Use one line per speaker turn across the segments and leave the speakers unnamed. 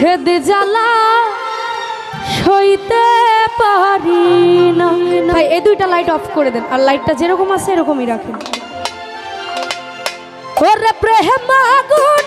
ছেদ জ্বালা সইতে পারি না। ভাই, এই দুইটা লাইট অফ করে দেন। আর লাইটটা যেরকম আছে, এরকমই রাখেন। ওরে প্রেম আগুন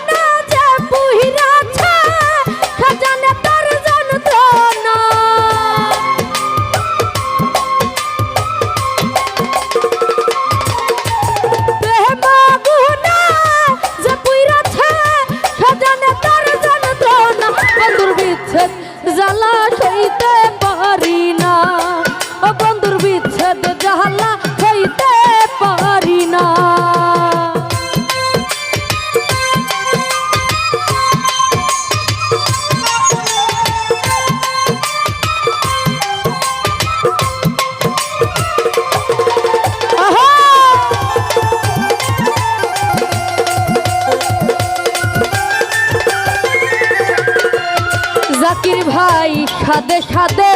ভাই সাদে সাদে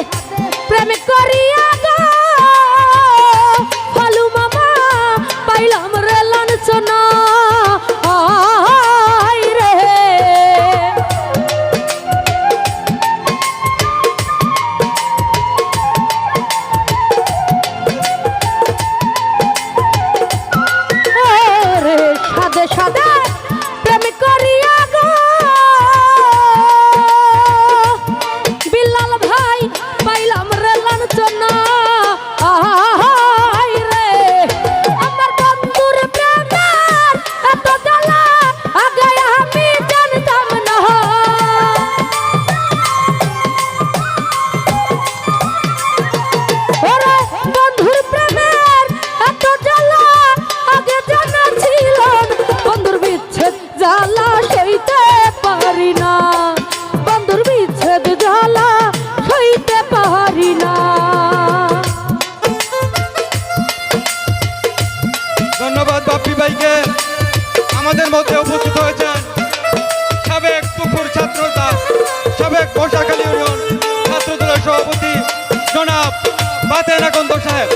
প্রেম করিয়া
বাতেন আকন্দ সাহেব।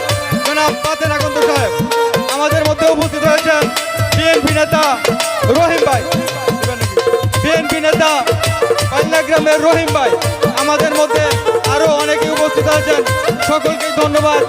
জনাব বাতেন আকন্দ সাহেব, আমাদের মধ্যে উপস্থিত হয়েছেন বিএনপি নেতা রহিম ভাই। বিএনপি নেতা পাল্লাগ্রামের রহিম ভাই, আমাদের মধ্যে আরও অনেকে উপস্থিত আছেন সকলকে ধন্যবাদ।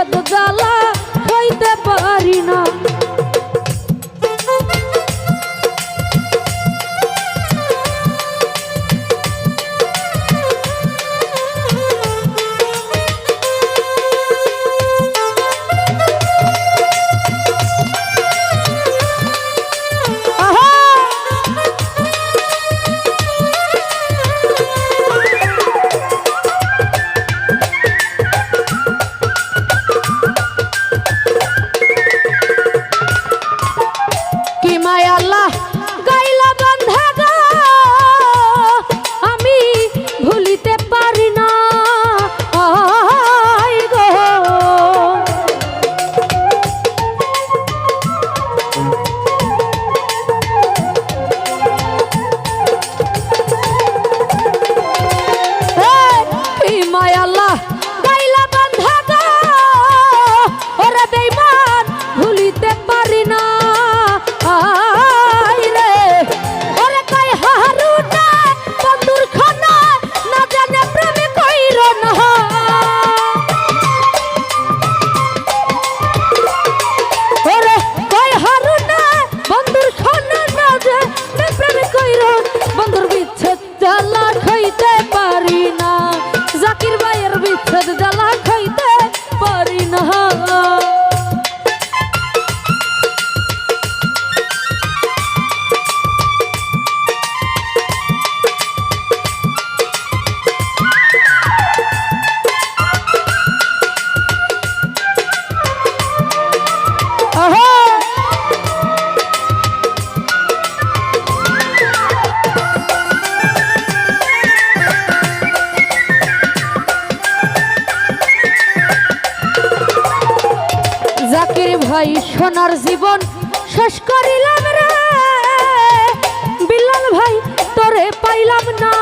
এত জ্বালা হইতে পারি না। সোনার জীবন শেষ করিলাম রে। বিলাল ভাই, তোরে পাইলাম না।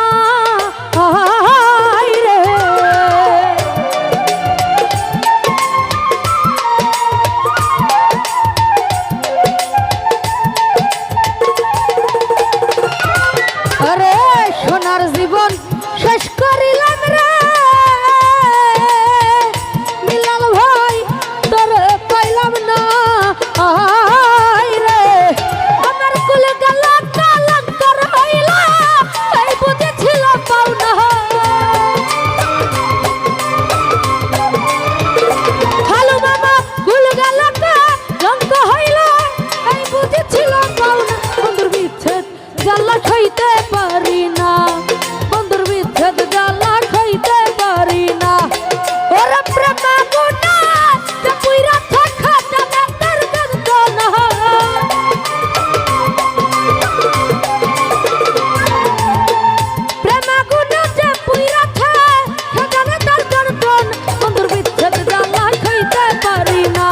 সোনার জীবন শেষ করিলাম রে। খাইতে পারি না। বন্ধুর বিচ্ছেদ জ্বালা খাইতে পারি না। ওরা প্রেমা গুনা পুইরা থাকা যাবে তার যন্ত্রণা প্রেমা গুনা যে পুইরা থাকে সেখানে তার যন্ত্রণ বন্ধুর বিচ্ছেদ জ্বালা খাইতে পারি না।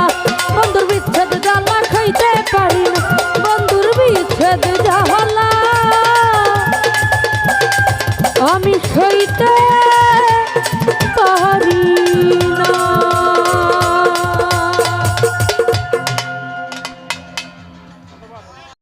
বন্ধুর বিচ্ছেদ জ্বালা খাইতে পারি না। বন্ধুর বিচ্ছেদ জ্বালা আমি সইতে